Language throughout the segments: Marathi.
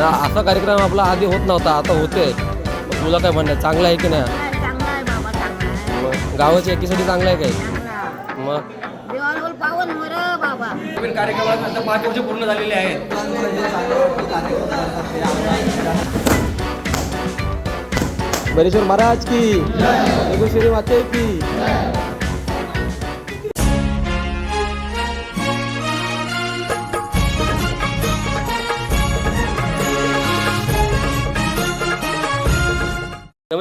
असा कार्यक्रम आपला आधी होत नव्हता आता होते तुला काय म्हणणं? चांगलं आहे की नाही? चांगला आहे बाबा चांगला आहे. मग गावाच्या एकीसाठी चांगलं आहे काय? चांगला. मग? देवाला बोल पावन हो रे बाबा. नवीन कार्यक्रमात आता पाच वर्ष पूर्ण झालेले आहेत. बरेश्वर महाराज की श्री माते की.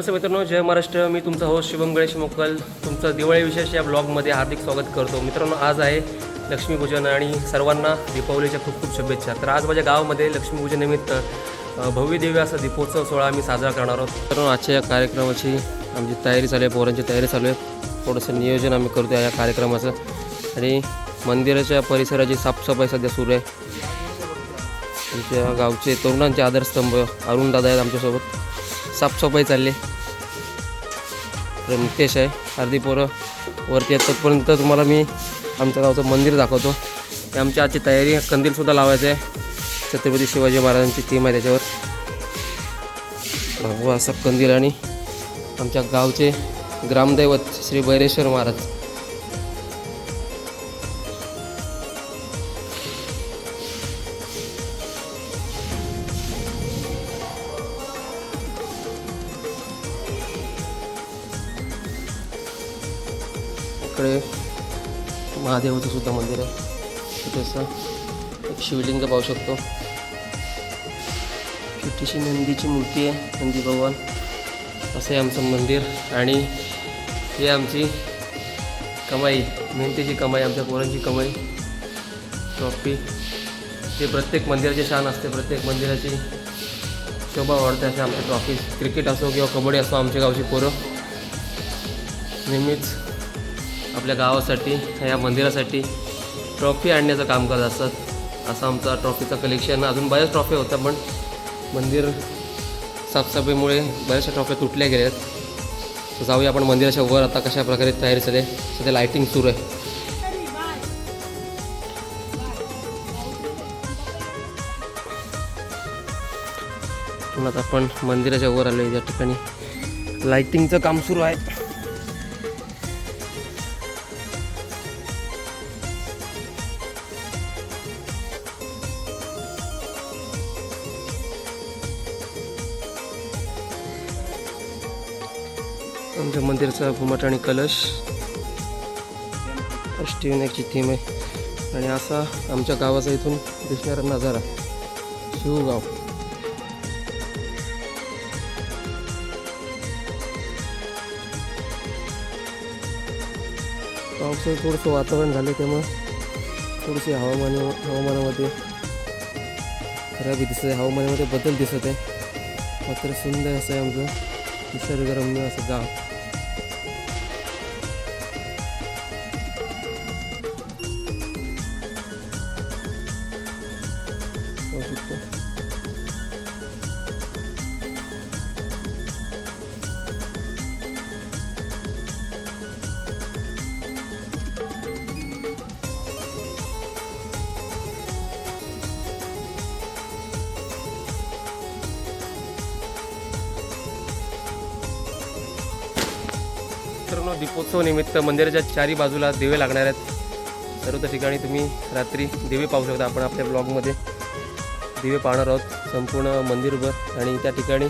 नमस्ते मित्रांनो जय महाराष्ट्र. मी तुमचा होस्ट शुभम गणेश मोकल तुमचं दिवाळी विशेष या ब्लॉगमध्ये हार्दिक स्वागत करतो. मित्रांनो आज आहे लक्ष्मीपूजन आणि सर्वांना दीपावलीच्या खूप खूप शुभेच्छा. तर आज माझ्या गावामध्ये लक्ष्मीपूजननिमित्त अ, भव्य दिव्य असा दीपोत्सव सोहळा आम्ही साजरा करणार आहोत. मित्रांनो आजच्या या कार्यक्रमाची आमची तयारी चालू आहे पोरांची तयारी चालू आहे. थोडंसं नियोजन आम्ही करतो या कार्यक्रमाचं. आणि मंदिराच्या परिसराची साफसफाई सध्या सुरू आहे. आमच्या गावचे तरुणांचे आधारस्तंभ अरुण दादा आहेत आमच्यासोबत. साफसफाई चालली तर मुकेश आहे अर्धी पोरं. वरती येतपर्यंत तुम्हाला मी आमच्या गावचं मंदिर दाखवतो. ते आमची आजची तयारी कंदीलसुद्धा लावायचं आहे छत्रपती शिवाजी महाराजांची थीम आहे त्याच्यावर. भगवा असा कंदील आणि आमच्या गावचे ग्रामदैवत श्री बैरेश्वर महाराज. इकडे महादेवाचं सुद्धा मंदिर आहे. तिथे असं एक शिवलिंग पाहू शकतो. छोटीशी नंदीची मूर्ती आहे नंदी भगवान. असं आहे आमचं मंदिर आणि हे आमची कमाई मेहनतीची कमाई आमच्या पोरांची कमाई. ट्रॉफी ते प्रत्येक मंदिराची शान असते प्रत्येक मंदिराची शोभा वाढते असे आमच्या ट्रॉफी क्रिकेट असो किंवा कबड्डी असो आमच्या गावची पोरं. नेहमीच आपल्या गावासाठी या मंदिरासाठी ट्रॉफी आणण्याचं काम करत असतात. असं आमचा ट्रॉफीचं कलेक्शन अजून बऱ्याच ट्रॉफी होत्या पण मंदिर साफसफाईमुळे बऱ्याचशा ट्रॉफ्या तुटल्या गेल्या आहेत जाऊया आपण मंदिराच्या वर आता कशा प्रकारे तयारी चालू आहे. सध्या लाईटिंग सुरू आहे. आता आपण मंदिराच्या वर आलो या ठिकाणी लाईटिंगचं काम सुरू आहे. आमच्या मंदिराचा घुमट आणि कलश. अष्टविनायकची थीम आहे. आणि असा आमच्या गावाचा इथून दिसणारा नजारा शिवगाव. पावसाचं थोडंसं वातावरण झालं त्यामुळं थोडीशी हवामान हवामानामध्ये खराबी दिसत आहे. हवामानामध्ये बदल दिसत आहे. मात्र सुंदर असं आहे आमचं निसर्गरम्य असं गाव. मित्रांनो दीपोत्सव निमित्त मंदिराच्या चारी बाजूला दिवे लागणार आहेत. सर्व त्या ठिकाणी तुम्ही रात्री दिवे पाहू शकता. आपण आपल्या ब्लॉगमध्ये दिवे पाहणार आहोत. संपूर्ण मंदिरभर आणि त्या ठिकाणी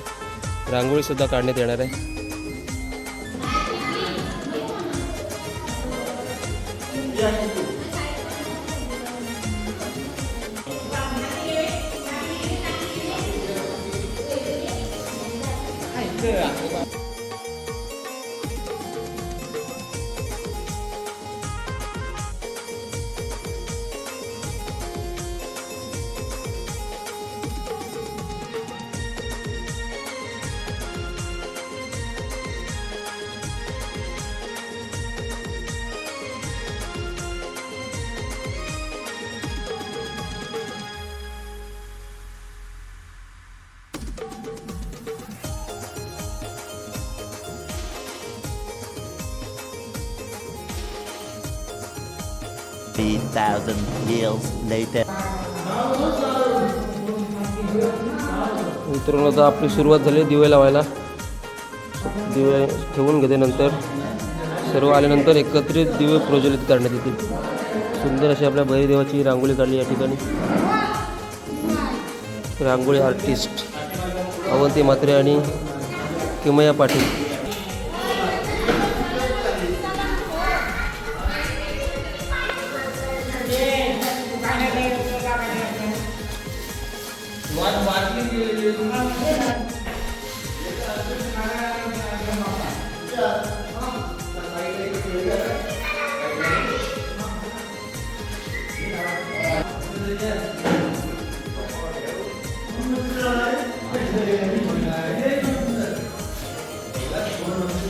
रांगोळीसुद्धा काढण्यात येणार आहे. Yeah. 3,000 years later. मित्रांनो आता आपली सुरुवात झाली दिवे लावायला. दिवे ठेवून घेते नंतर. सर्व आल्यानंतर एकत्रित दिवे प्रज्वलित करण्यात येतील. सुंदर अशी आपल्या बहिदेवाची रांगोळी काढली या ठिकाणी. रांगोळी आर्टिस्ट अवंती मात्रे आणि किमया पाटील.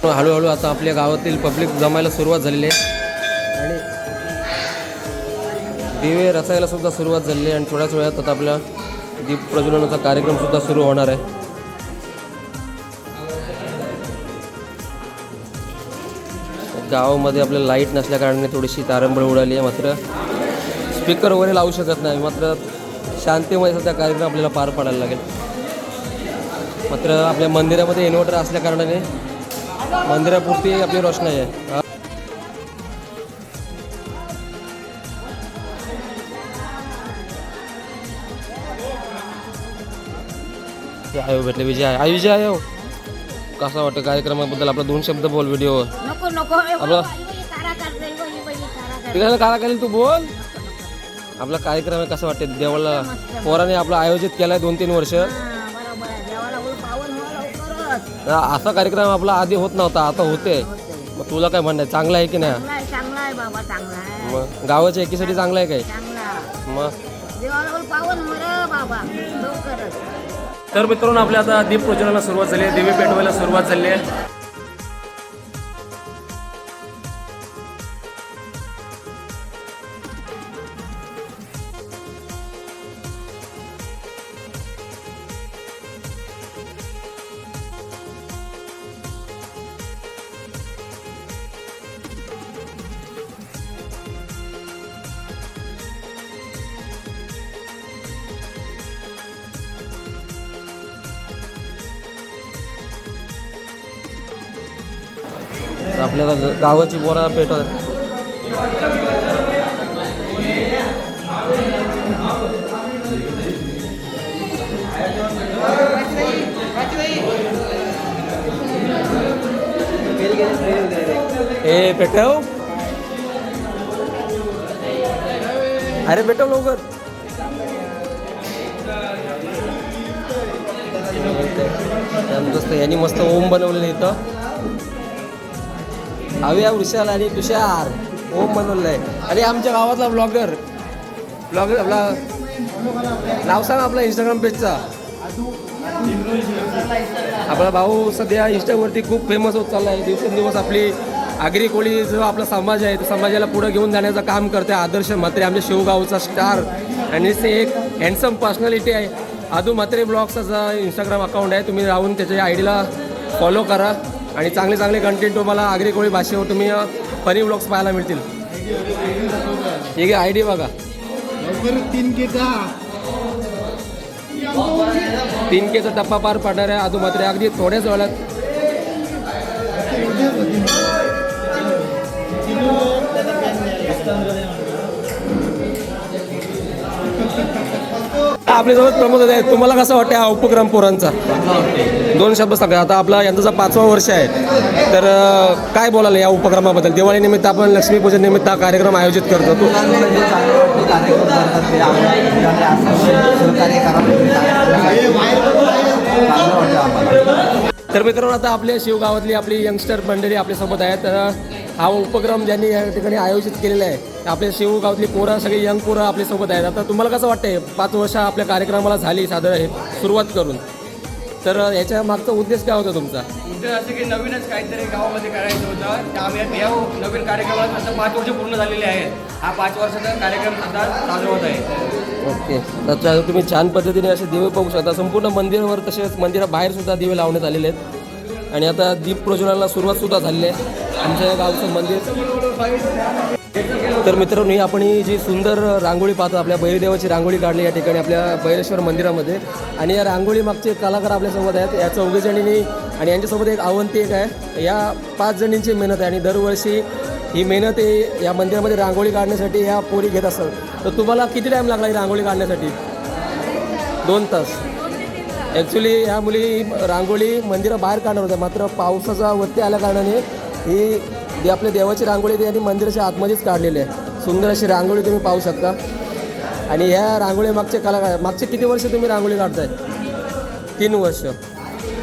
हळूहळू आता आपल्या गावातील पब्लिक जमायला सुरुवात झालेली आहे. आणि दिवे रचायला सुद्धा सुरुवात झालेली आहे आणि थोड्याच वेळात आता आपल्या दीप प्रज्वलनाचा कार्यक्रम सुद्धा सुरू होणार आहे. गावामध्ये आपल्याला लाइट नसल्या कारणाने थोडीशी तारंबळ उडाली आहे मात्र स्पीकर वगैरे लावू शकत नाही. मात्र शांतीमध्ये सध्या कार्यक्रम आपल्याला पार पाडायला लागेल. मात्र आपल्या मंदिरामध्ये इन्व्हर्टर असल्या कारणाने मंदिरापुरती आपली रोषणाई आहे. हा. हो, भेटले विजय आहे आई विजय हो. कसा वाटतं कार्यक्रमाबद्दल? आपला दोन शब्द बोल व्हिडिओ नको नको. ए, आपलं- कारा. तिकडे करेल तू बोल. आपला कार्यक्रम आहे कसं वाटतं? देवाला पोराने आपला आयोजित केलाय दोन तीन वर्ष. हा, हो असा कार्यक्रम आपला आधी होत नव्हता आता होते. मग तुला काय म्हणणं आहे? चांगला आहे की नाही? मग गावाच्या एकीसाठी चांगला आहे काय? मग? तर मित्रांनो आपल्या आता दीप प्रज्वलनाला सुरुवात झाली आहे. दिवे पेटवायला सुरुवात झाली आहे. आपल्याला गावाची बोरा पेटवत ए पेटव. अरे पेटव लवकर. मस्त यांनी मस्त ओम बनवलेलं इथं. अव्या वृषाल आणि तुषार. ओम बनवलेलं आहे आणि आमच्या गावातला ब्लॉगर ब्लॉगर आपला नाव सांग आपला इंस्टाग्राम पेजचा आपला भाऊ सध्या इंस्टावरती खूप फेमस होत चालला आहे दिवसेंदिवस आपली आगरी कोळी जो आपला समाज आहे तो समाजाला पुढे घेऊन जाण्याचं काम करते आदर्श म्हात्रे आमच्या शिवगावचा स्टार आणि ते एक हँडसम पर्सनॅलिटी आहे. आदू म्हात्रे ब्लॉग्सचा इंस्टाग्राम अकाउंट आहे तुम्ही राहून त्याच्या आय डीला फॉलो करा. आणि चांगले चांगले कंटेंट तुम्हाला आगरी कोळी भाषेवर तुम्ही फनी ब्लॉग्स पाहायला मिळतील. ठीक आहे आय डी बघा. तीन तीन केचा टप्पा पार पडणार आहे आदू मात्र अगदी थोड्याच वेळात. आपल्यासोबत प्रमुख आहेत. तुम्हाला कसं वाटतं हा उपक्रम पोरांचा? दोन शब्द सांगा. आता आपला यंदाचा पाचवा वर्ष आहे. तर काय बोलायला या उपक्रमाबद्दल? दिवाळीनिमित्त आपण लक्ष्मीपूजन निमित्त हा कार्यक्रम आयोजित करतो. तू तर मित्रांनो आता आपल्या शिवगावातली आपली यंगस्टर मंडळी आपल्यासोबत आहेत. तर हा उपक्रम ज्यांनी या ठिकाणी आयोजित केलेला आहे आपल्या शिवगावातली पोरं सगळी यंग पोरं आपल्यासोबत आहेत. आता तुम्हाला कसं वाटतंय पाच वर्ष आपल्या कार्यक्रमाला झाली साधारण हे सुरुवात करून. तर याच्या मागचा उद्देश काय होता तुमचा? उद्देश असं की नवीनच काहीतरी गावामध्ये करायचं होतं. त्यामुळे या नवीन कार्यक्रमात आता पाच वर्ष पूर्ण झालेले आहेत. हा पाच वर्षाचा कार्यक्रम आता साजरा होत आहे. ओके. तर तुम्ही छान पद्धतीने असे दिवे पाहू शकता. संपूर्ण मंदिरावर तसेच मंदिराबाहेर सुद्धा दिवे लावण्यात आलेले आहेत. आणि आता दीप प्रज्वलनाला सुरुवातसुद्धा झालेली आहे. आमच्या या गावचं मंदिर. तर मित्रांनो आपण ही जी सुंदर रांगोळी पाहतो आपल्या बैरदेवाची रांगोळी काढली या ठिकाणी आपल्या बैरेश्वर मंदिरामध्ये. आणि या रांगोळी मागचे कलाकार आपल्यासोबत आहेत या चौघी जणींनी आणि यांच्यासोबत एक आवंती एक आहे. या पाच जणींची मेहनत आहे आणि दरवर्षी ही मेहनत आहे या मंदिरामध्ये रांगोळी काढण्यासाठी ह्या पोरी घेत असतात. तर तुम्हाला किती टाईम लागला ही रांगोळी काढण्यासाठी? दोन तास. ॲक्च्युली ह्या मुली रांगोळी मंदिराबाहेर काढणार होत्या. मात्र पावसाचा वरती आल्या कारणाने ही जी आपल्या देवाची रांगोळी ती यांनी मंदिराच्या आतमध्येच काढलेली आहे. सुंदर अशी रांगोळी तुम्ही पाहू शकता. आणि ह्या रांगोळी मागचे कलाकार मागचे किती वर्ष तुम्ही रांगोळी काढताय? तीन वर्ष.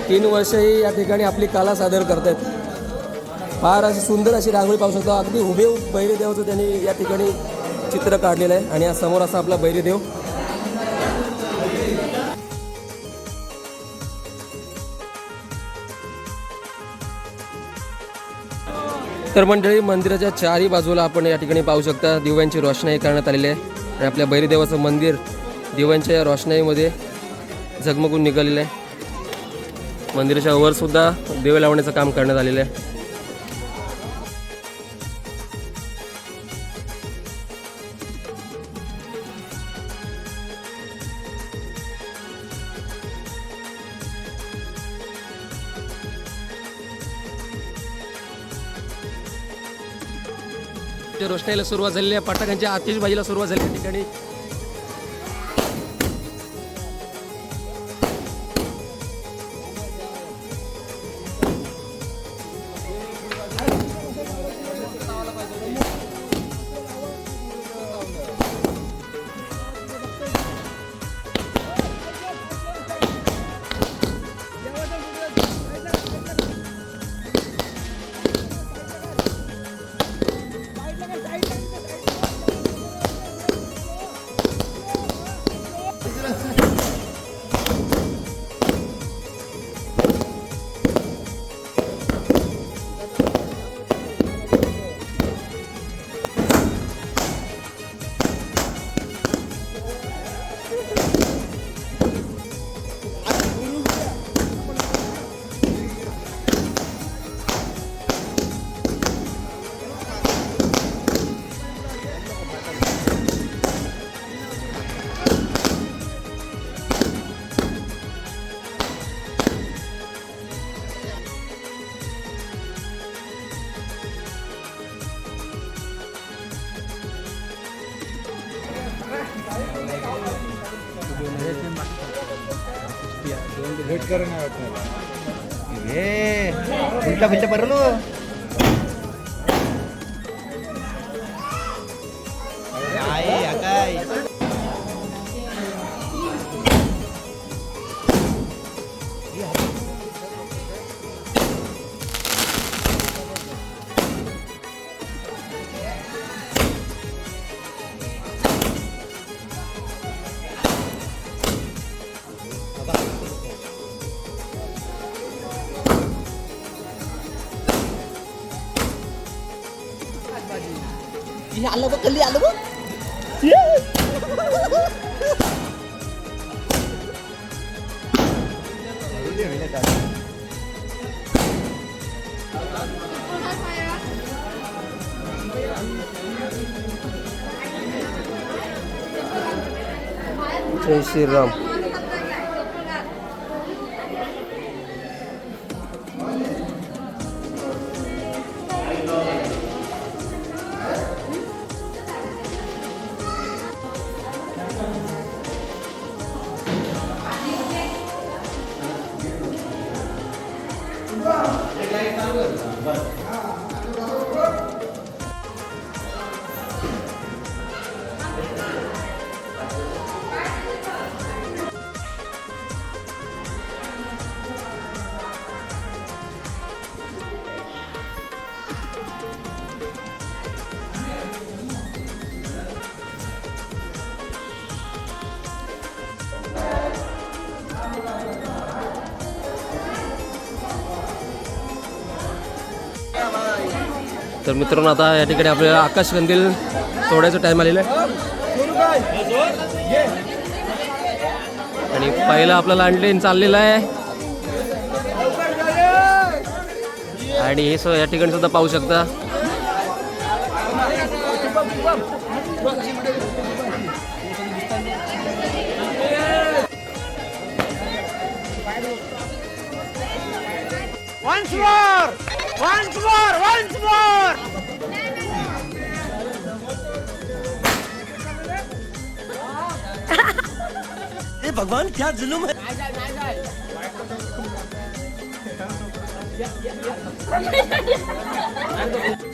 तीन वर्षही या ठिकाणी आपली कला सादर करतायत. फार अशी सुंदर अशी रांगोळी पाहू शकतो. अगदी उभे बैरेदेवाचं त्यांनी या ठिकाणी चित्र काढलेलं आहे. आणि या समोर असा आपला बैरीदेव तर मंडळी मंदिराच्या चारही बाजूला आपण या ठिकाणी पाहू शकता दिव्यांची रोषणाई करण्यात आलेली आहे. आणि आपल्या बैरीदेवाचं मंदिर दिव्यांच्या या रोषणाईमध्ये झगमगून निघालेलं आहे. मंदिराच्या वरसुद्धा दिवे लावण्याचं काम करण्यात आलेलं आहे. ते रोष्टायला सुरुवात झालेली आहे. फटाक्यांच्या आतिषबाजीला सुरुवात झाली त्या ठिकाणी उलटा फिलटा बरं काय आलं बघ कल्ली आलं बघ जय 네. तर मित्रांनो आता या ठिकाणी आपल्याला आकाश कंदील सोडायचा टाईम आलेला आहे. आणि पहिला आपल्याला आणलेन चाललेला आहे. आणि हे स या ठिकाणी सुद्धा पाहू शकता. વન્સ મોર વન્સ મોર એ ભગવાન ક્યાં જુલુમ હે Yeah, yeah, yeah.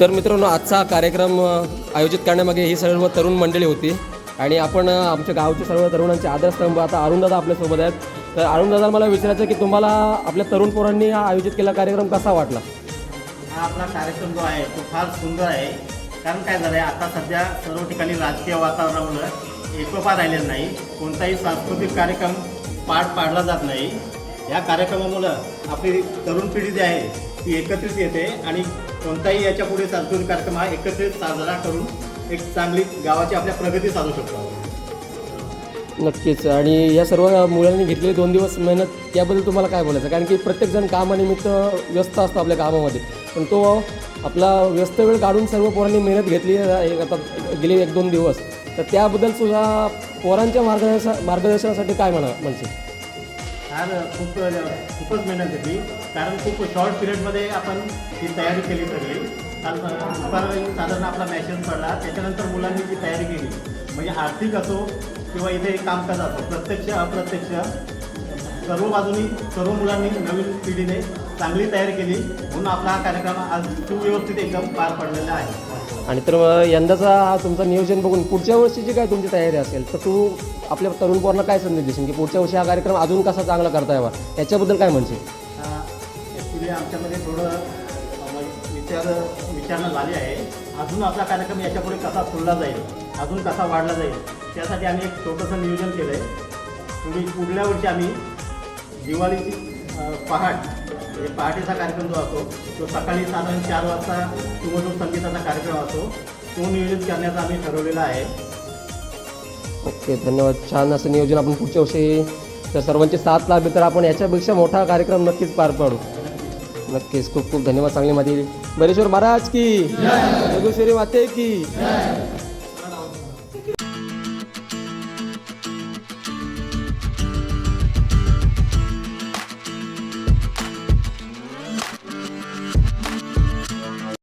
तर मित्रांनो आजचा हा कार्यक्रम आयोजित करण्यामागे ही सर्व तरुण मंडळी होती. आणि आपण आमच्या गावचे सर्व तरुणांचे आदरस्तंभ आता अरुणदादा आपल्यासोबत आहेत. तर अरुणदादा मला विचारायचं की तुम्हाला आपल्या तरुण पोरांनी हा आयोजित केला कार्यक्रम कसा वाटला? हा आपला कार्यक्रम जो आहे तो फार सुंदर आहे. कारण काय झालं आहे आता सध्या सर्व ठिकाणी राजकीय वातावरणामुळं एकोपा राहिलेला नाही. कोणताही सांस्कृतिक कार्यक्रम पार पाडला जात नाही. या कार्यक्रमामुळं आपली तरुण पिढी जी आहे ती एकत्रित येते आणि कोणताही याच्यापुढे सांस्कृतिक कार्यक्रम हा एकत्रित साजरा करून एक चांगली गावाची आपल्या प्रगती साधू शकतो. नक्कीच. आणि या सर्व मुलांनी घेतलेली दोन दिवस मेहनत त्याबद्दल तुम्हाला काय बोलायचं? कारण की प्रत्येकजण कामानिमित्त व्यस्त असतो आपल्या कामामध्ये पण तो आपला व्यस्त वेळ काढून सर्व पोरांनी मेहनत घेतली आता गेले एक दोन दिवस. तर त्याबद्दल सुद्धा पोरांच्या मार्गदर्शन मार्गदर्शनासाठी काय म्हणा म्हणजे फार खूप खूपच मेहनत घेतली. कारण खूप शॉर्ट पिरियडमध्ये आपण ही तयारी केली सगळी. काल दुपारवेळी साधारण आपला मॅसेज पडला. त्याच्यानंतर मुलांनी जी तयारी केली म्हणजे आर्थिक असो किंवा इथे कामकाज असो प्रत्यक्ष अप्रत्यक्ष सर्व बाजूनी सर्व मुलांनी नवीन पिढीने चांगली तयारी केली. म्हणून आपला हा कार्यक्रम आज सुव्यवस्थित एकदम पार पडलेला आहे. आणि तर यंदाचा हा तुमचं नियोजन बघून पुढच्या वर्षीची काय तुमची तयारी असेल तर तू आपल्या तरुण पोरांना काय संदेश देशील? की पुढच्या वर्षी हा कार्यक्रम अजून कसा चांगला करता यावा? याच्याबद्दल काय म्हणशील? ॲक्च्युली आमच्यामध्ये थोडं विचार विचारणा झाली आहे. अजून आपला कार्यक्रम याच्यापुढे कसा फुलला जाईल अजून कसा वाढला जाईल त्यासाठी आम्ही एक छोटंसं नियोजन केलं आहे पुढे पुढल्या वर्षी आम्ही दिवाळीची पहाट म्हणजे पहाटेचा कार्यक्रम जो असतो तो सकाळी साधारण चार वाजता सुमधूर संगीताचा कार्यक्रम असतो. तो नियोजित करण्याचा आम्ही ठरवलेला आहे. ओके धन्यवाद. छान असं नियोजन आपण पुढच्या वर्षी तर सर्वांची साथ लाभली तर आपण याच्यापेक्षा मोठा कार्यक्रम नक्कीच पार पाडू. नक्कीच खूप खूप धन्यवाद चांगली माहिती दिली. बरेश्वर महाराज की योगेश्वरी माते की.